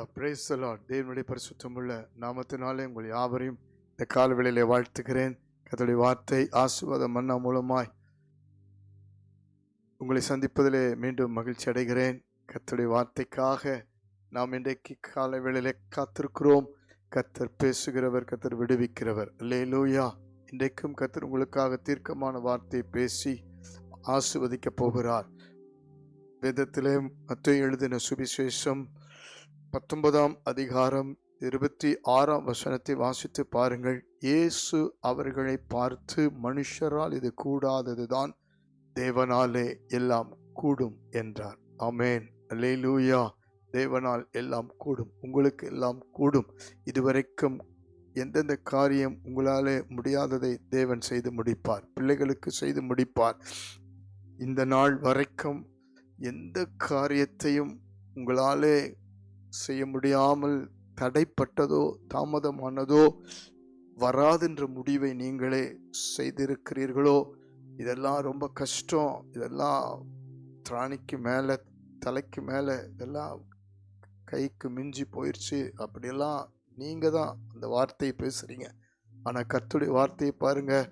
Hallelujah praise the தேவனுடைய பரிசுத்தமுள்ள நாமத்தினாலே உங்கள் யாவரையும் இந்த காலவெளியிலே வாழ்த்துக்கிறேன் கர்த்தருடைய வார்த்தை ஆசுவாத மன்னா மூலமாய் உங்களை சந்திப்பதிலே மீண்டும் மகிழ்ச்சி அடைகிறேன். கர்த்தருடைய வார்த்தைக்காக நாம் இன்றைக்கு காலவேளையிலே காத்திருக்கிறோம். கத்தர் பேசுகிறவர் கத்தர் விடுவிக்கிறவர். அல்லேலூயா இன்றைக்கும் கத்தர் உங்களுக்காக தீர்க்கமான வார்த்தையை பேசி ஆசிர்வதிக்கப் போகிறார். வேதத்திலே மத்திய எழுதின சுவிசேஷம் பத்தொன்பதாம் அதிகாரம் இருபத்தி ஆறாம் வசனத்தை வாசித்து பாருங்கள். இயேசு அவர்களை பார்த்து மனுஷரால் இது கூடாததுதான் தேவனாலே எல்லாம் கூடும் என்றார். அமேன் அல்லேலூயா. தேவனால் எல்லாம் கூடும். உங்களுக்கு எல்லாம் கூடும். இதுவரைக்கும் எந்தெந்த காரியம் உங்களாலே முடியாததை தேவன் செய்து முடிப்பார். பிள்ளைகளுக்கு செய்து முடிப்பார். இந்த நாள் வரைக்கும் எந்த காரியத்தையும் உங்களாலே செய்ய முடியாமல் தடைப்பட்டதோ தாமதமானதோ வராதென்ற முடிவை நீங்களே செய்திருக்கிறீர்களோ? இதெல்லாம் ரொம்ப கஷ்டம். இதெல்லாம் திராணிக்கு மேலே தலைக்கு மேலே இதெல்லாம் கைக்கு மிஞ்சி போயிடுச்சு அப்படியெல்லாம் நீங்கள் தான் அந்த வார்த்தையை பேசுகிறீங்க ஆனால் கத்துடைய வார்த்தையை பாருங்கள்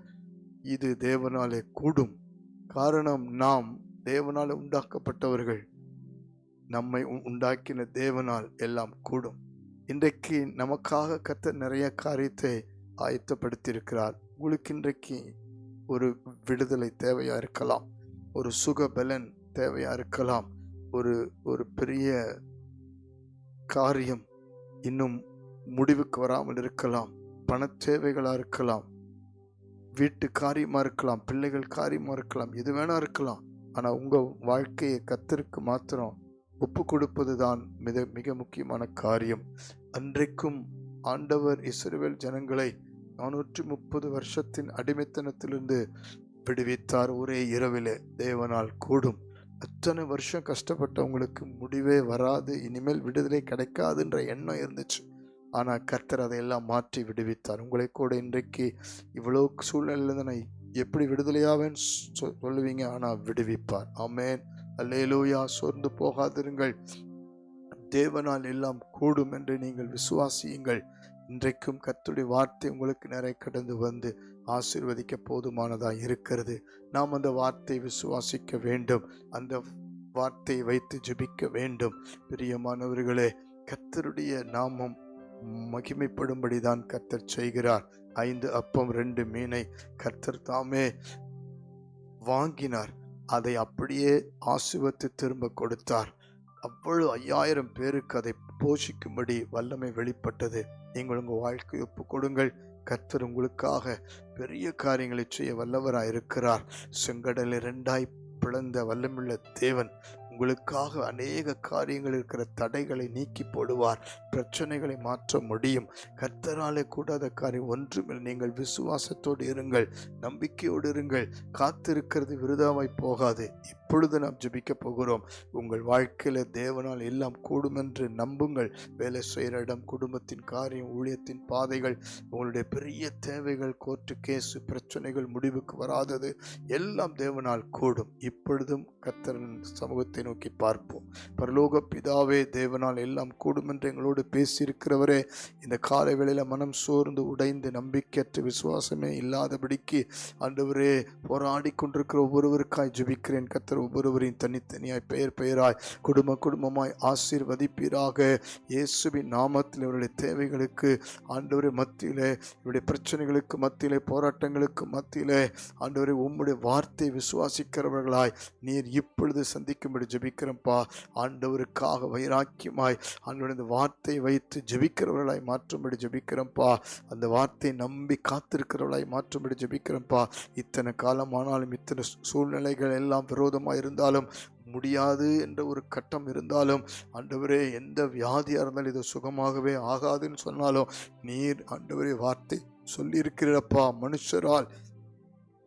இது தேவனாலே கூடும். காரணம் நாம் தேவனால் உண்டாக்கப்பட்டவர்கள். நம்மை உ- உண்டாக்கின தேவனால் எல்லாம் கூடும். இன்றைக்கு நமக்காக கத்த நிறைய காரியத்தை ஆயத்தப்படுத்தியிருக்கிறார். உங்களுக்கு இன்றைக்கு ஒரு விடுதலை தேவையாக இருக்கலாம். ஒரு சுக பலன் இருக்கலாம். ஒரு ஒரு பெரிய காரியம் இன்னும் முடிவுக்கு வராமல் இருக்கலாம். பண தேவைகளாக இருக்கலாம். வீட்டு காரியமாக இருக்கலாம். பிள்ளைகள் காரியமாக இருக்கலாம். எது வேணால் இருக்கலாம். ஆனால் உங்கள் வாழ்க்கையை கத்திற்கு மாத்திரம் ஒப்பு கொடுப்பது தான் மிக மிக முக்கியமான காரியம். அன்றைக்கும் ஆண்டவர் இஸ்ரேல் ஜனங்களை நானூற்றி முப்பது வருஷத்தின் அடிமைத்தனத்திலிருந்து விடுவித்தார். ஒரே இரவிலே தேவனால் கூடும். அத்தனை வருஷம் கஷ்டப்பட்டவங்களுக்கு முடிவே வராது. இனிமேல் விடுதலை கிடைக்காதுன்ற எண்ணம் இருந்துச்சு. ஆனால் கர்த்தர் அதையெல்லாம் மாற்றி விடுவித்தார். உங்களை கூட இன்றைக்கு இவ்வளோ சூழ்நிலையில நான் எப்படி விடுதலையாவேன்னு சொ- சொல்லுவீங்க? ஆனால் விடுவிப்பார். ஆமென். அல்லேலூயா சோர்ந்து போகாதிருங்கள். தேவனால் எல்லாம் கூடும் என்று நீங்கள் விசுவாசியுங்கள். இன்றைக்கும் கத்துடைய வார்த்தை உங்களுக்கு நிறைய கடந்து வந்து ஆசீர்வதிக்க போதுமானதாக இருக்கிறது. நாம் அந்த வார்த்தையை விசுவாசிக்க வேண்டும். அந்த வார்த்தையை வைத்து ஜெபிக்க வேண்டும். பிரியமானவர்களே கர்த்தருடைய நாமம் மகிமைப்படும்படிதான் கர்த்தர் செய்கிறார். ஐந்து அப்பம் ரெண்டு மீனை கர்த்தர் தாமே வாங்கினார். அதை அப்படியே ஆசிர்வத்து திரும்ப கொடுத்தார். அவ்வளவு ஐயாயிரம் பேருக்கு அதை போஷிக்கும்படி வல்லமை வெளிப்பட்டது. நீங்கள் உங்கள் வாழ்க்கை ஒப்பு கொடுங்கள். கர்த்தர் உங்களுக்காக பெரிய காரியங்களை செய்ய வல்லவராக இருக்கிறார் செங்கடலை ரெண்டாய் பிளந்த வல்லமுள்ள தேவன் உங்களுக்காக அநேக காரியங்கள் இருக்கிற தடைகளை நீக்கி போடுவார். பிரச்சனைகளை மாற்ற முடியும். கர்த்தராலே கூடாத காரியம் ஒன்றுமில்லை. நீங்கள் விசுவாசத்தோடு இருங்கள் நம்பிக்கையோடு இருங்கள். காத்திருக்கிறது விருதாவாய் போகாது. இப்பொழுது நாம் ஜெபிக்க போகிறோம். உங்கள் வாழ்க்கையில் தேவனால் எல்லாம் கூடும் என்று நம்புங்கள். வேலை செய்கிற இடம் குடும்பத்தின் காரியம் ஊழியத்தின் பாதைகள் உங்களுடைய பெரிய தேவைகள் கோர்ட்டு கேஸ் பிரச்சனைகள் முடிவுக்கு வராதது எல்லாம் தேவனால் கூடும். இப்பொழுதும் கத்தரன் சமூகத்தை நோக்கி பார்ப்போம். பரலோக பிதாவே தேவனால் எல்லாம் கூடும் என்று எங்களோடு பேசியிருக்கிறவரே இந்த காலை வேளையில் மனம் சோர்ந்து உடைந்து நம்பிக்கையற்ற விசுவாசமே இல்லாதபடிக்கு ஆண்டவரே போராடி கொண்டிருக்கிற ஒவ்வொருவருக்காய் ஜெபிக்கிறேன். கர்த்தர் ஒவ்வொருவரையும் தனித்தனியாய் பெயர் பெயராய் குடும்ப குடும்பமாய் ஆசீர்வதிப்பீராக. இயேசுவின் நாமத்தில் இவருடைய தேவைகளுக்கு ஆண்டவரை மத்தியிலே இவருடைய பிரச்சனைகளுக்கு மத்தியில் போராட்டங்களுக்கு மத்தியிலே ஆண்டவரை உம்முடைய வார்த்தை விசுவாசிக்கிறவர்களாய் நீர் இப்பொழுது சந்திக்கும்படி ஜபிக்கிறப்பா ஆண்டவருக்காக வைராக்கியமாய் ஆண்டவருடைய இந்த வார்த்தையை வைத்து ஜெபிக்கிறவர்களாய் மாற்றும்படி ஜபிக்கிறப்பா அந்த வார்த்தையை நம்பி காத்திருக்கிறவர்களாய் மாற்றும்படி ஜபிக்கிறப்பா இத்தனை காலமானாலும் இத்தனை சூழ்நிலைகள் எல்லாம் விரோதமாக இருந்தாலும் முடியாது என்ற ஒரு கட்டம் இருந்தாலும் ஆண்டவரே எந்த வியாதியாக இருந்தாலும் இது சுகமாகவே ஆகாதுன்னு சொன்னாலும் நீர் ஆண்டவரே வார்த்தை சொல்லியிருக்கிறப்பா மனுஷரால்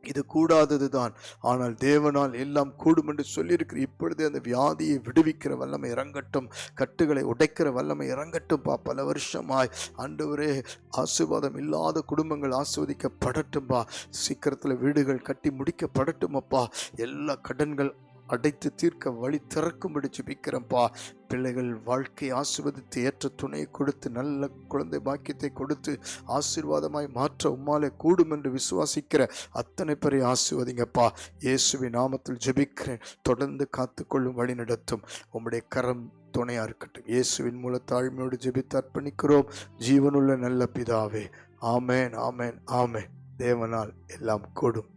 இது கூடாதது தான். ஆனால் தேவனால் எல்லாம் கூடும் என்று சொல்லியிருக்கிற இப்பொழுதே அந்த வியாதியை விடுவிக்கிற வல்லமை இறங்கட்டும் கட்டுகளை உடைக்கிற வல்லமை இறங்கட்டும் பா பல வருஷமாய் ஆண்டவரே ஆசீர்வாதம் இல்லாத குடும்பங்கள் ஆஸ்வதிக்கப்படட்டும்பா சீக்கிரத்தில் வீடுகள் கட்டி முடிக்கப்படட்டும் அப்பா. எல்லா கடன்கள் அடைத்து தீர்க்க வழி திறக்கும்படி ஜெபிக்கிறேன்ப்பா. பிள்ளைகள் வாழ்க்கை ஆசிர்வதித்து ஏற்ற துணையை கொடுத்து நல்ல குழந்தை பாக்கியத்தை கொடுத்து ஆசீர்வாதமாய் மாற்ற உம்மாலே கூடும் என்று விசுவாசிக்கிற அத்தனை பேரை ஆசிர்வதிங்கப்பா. இயேசுவின் நாமத்தில் ஜெபிக்கிறேன். தொடர்ந்து காத்துக்கொள்ளும் வழி நடத்தும் உம்முடைய கரம் துணையா இருக்கட்டும். இயேசுவின் மூல தாழ்மையோடு ஜெபித்து அர்ப்பணிக்கிறோம். ஜீவனுள்ள நல்ல பிதாவே. ஆமேன் ஆமேன் ஆமேன். தேவனால் எல்லாம் கூடும்.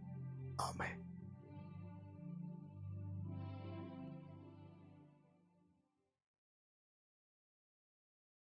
ஆமேன்.